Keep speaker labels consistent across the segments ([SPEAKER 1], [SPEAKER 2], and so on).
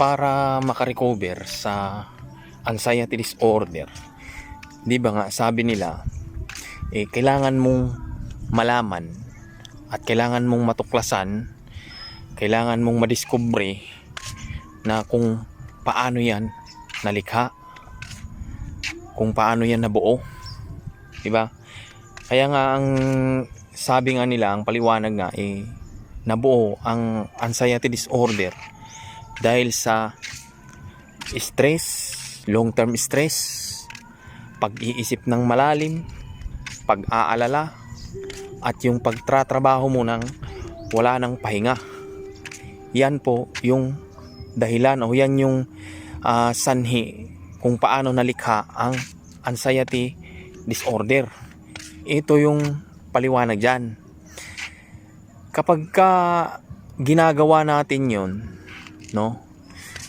[SPEAKER 1] para makarecover sa anxiety disorder, di ba nga sabi nila, eh, kailangan mong malaman at kailangan mong matuklasan, kailangan mong madiskubre na kung paano yan nalikha, kung paano yan nabuo, di ba? Kaya nga ang sabi nga nila, ang paliwanag nga eh nabuo ang anxiety disorder dahil sa stress, long-term stress, pag-iisip ng malalim, pag-aalala, at yung pagtratrabaho mo ng wala ng pahinga. Yan po yung dahilan o yan yung ah, sanhi kung paano nalikha ang anxiety disorder. Ito yung paliwanag dyan. Kapag ka ginagawa natin yon no?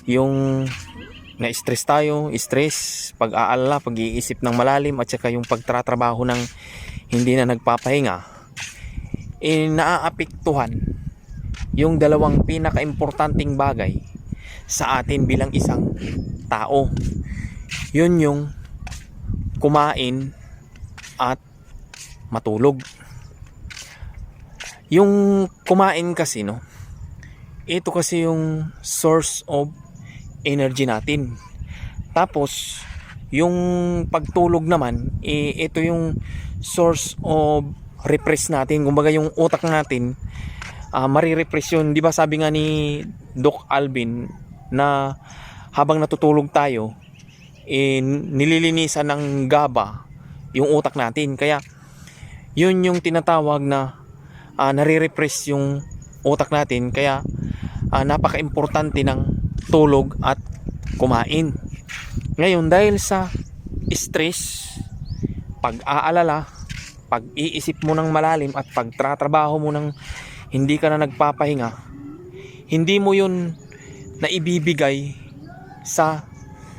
[SPEAKER 1] Yung na-stress tayo, stress, pag-aalala, pag-iisip ng malalim at saka yung pagtratrabaho ng hindi na nagpapahinga, eh naaapektuhan yung dalawang pinaka-importanting bagay sa atin bilang isang tao. Yun yung kumain at matulog. Yung kumain kasi no, ito kasi yung source of energy natin. Tapos, yung pagtulog naman, eh, ito yung source of repress natin. Kumbaga yung utak natin, uh, marirepress yun. Di ba sabi nga ni Doc Alvin na habang natutulog tayo, eh, nililinisan ng GABA yung utak natin. Kaya, yun yung tinatawag na uh, nare-repress yung utak natin. Kaya, uh, napaka-importante ng tulog at kumain. Ngayon, dahil sa stress, pag-aalala, pag-iisip mo ng malalim at pagtratrabaho mo ng hindi ka na nagpapahinga, hindi mo yun naibibigay sa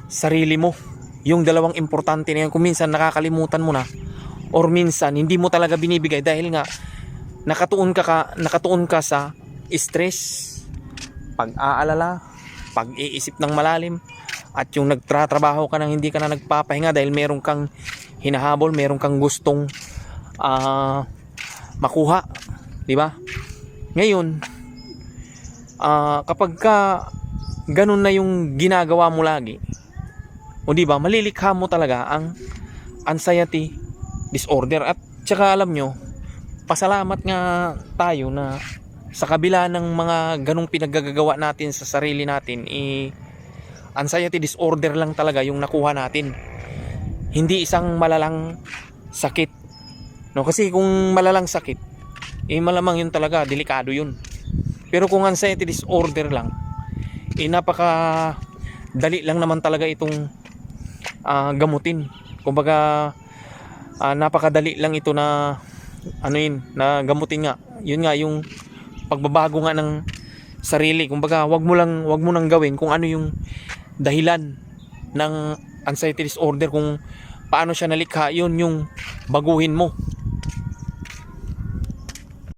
[SPEAKER 1] sarili mo. Yung dalawang importante na yan, kung minsan nakakalimutan mo na, or minsan hindi mo talaga binibigay dahil nga nakatuon ka, ka nakatuon ka sa stress, pag-aalala, pag-iisip ng malalim, at yung nagtratrabaho ka nang hindi ka na nagpapahinga dahil meron kang hinahabol, meron kang gustong ah, makuha, di ba? Ngayon, ah, kapag ka ganun na yung ginagawa mo lagi, o di ba, malilikha mo talaga ang anxiety disorder at tsaka alam nyo, pasalamat nga tayo na sa kabila ng mga ganong pinaggagawa natin sa sarili natin, eh, anxiety disorder lang talaga yung nakuha natin. Hindi isang malalang sakit. No, kasi kung malalang sakit, eh malamang yun talaga, delikado yun. Pero kung anxiety disorder lang, eh napaka dali lang naman talaga itong ah, gamutin. Kumbaga ah, napakadali lang ito na ano yun, na gamutin nga. Yun nga yung pagbabago nga ng sarili. Kumbaga, wag mo lang wag mo nang gawin kung ano yung dahilan ng anxiety disorder kung paano siya nalikha, yun yung baguhin mo.